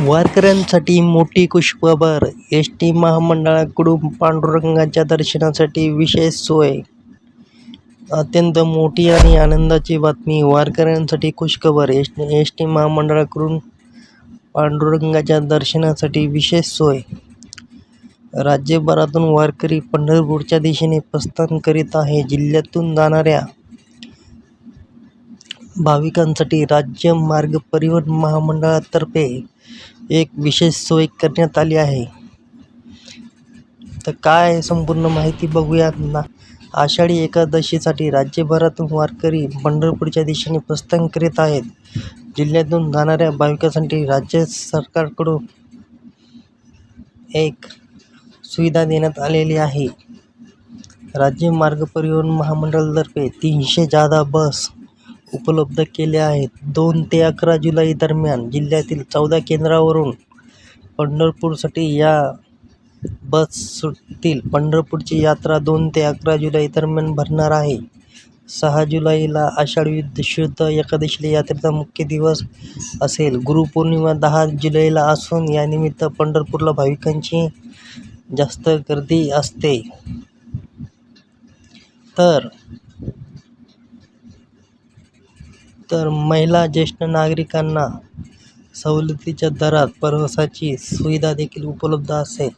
वारकऱ्यांसाठी मोठी खुशखबर. S T महामंडळाकडून पांडुरंगाच्या दर्शनासाठी विशेष सोय. अत्यंत मोठी आणि आनंदाची बातमी. वारकऱ्यांसाठी खुशखबर. एस एस टी महामंडळाकडून पांडुरंगाच्या दर्शनासाठी विशेष सोय. राज्यभरातून वारकरी पंढरपूरच्या दिशेने प्रस्थान करीत आहे. जिल्ह्यातून जाणाऱ्या भाविकांसाठी राज्य मार्ग परिवहन महामंडळातर्फे एक विशेष सोय करण्यात आली आहे. तर काय आहे संपूर्ण माहिती बघूया ना. आषाढी एकादशीसाठी राज्यभरातून वारकरी पंढरपूरच्या दिशेने प्रस्थान करीत आहेत. जिल्ह्यातून जाणाऱ्या भाविकांसाठी राज्य सरकारकडून एक सुविधा देण्यात आलेली आहे. राज्य मार्ग परिवहन महामंडळातर्फे तीनशे जादा बस उपलब्ध केल्या आहेत. दोन ते अकरा जुलै दरम्यान जिल्ह्यातील चौदा केंद्रावरून पंढरपूरसाठी या बस सुटतील पंढरपूरची यात्रा दोन ते अकरा जुलै दरम्यान भरणार आहे. सहा जुलैला आषाढी शुद्ध एकादशीला यात्रेचा मुख्य दिवस असेल. गुरुपौर्णिमा दहा जुलैला असून यानिमित्त पंढरपूरला भाविकांची जास्त गर्दी असते. तर तर महिला ज्येष्ठ नागरिकांना सवलतीच्या दरात प्रवासाची सुविधा देखील उपलब्ध असेल.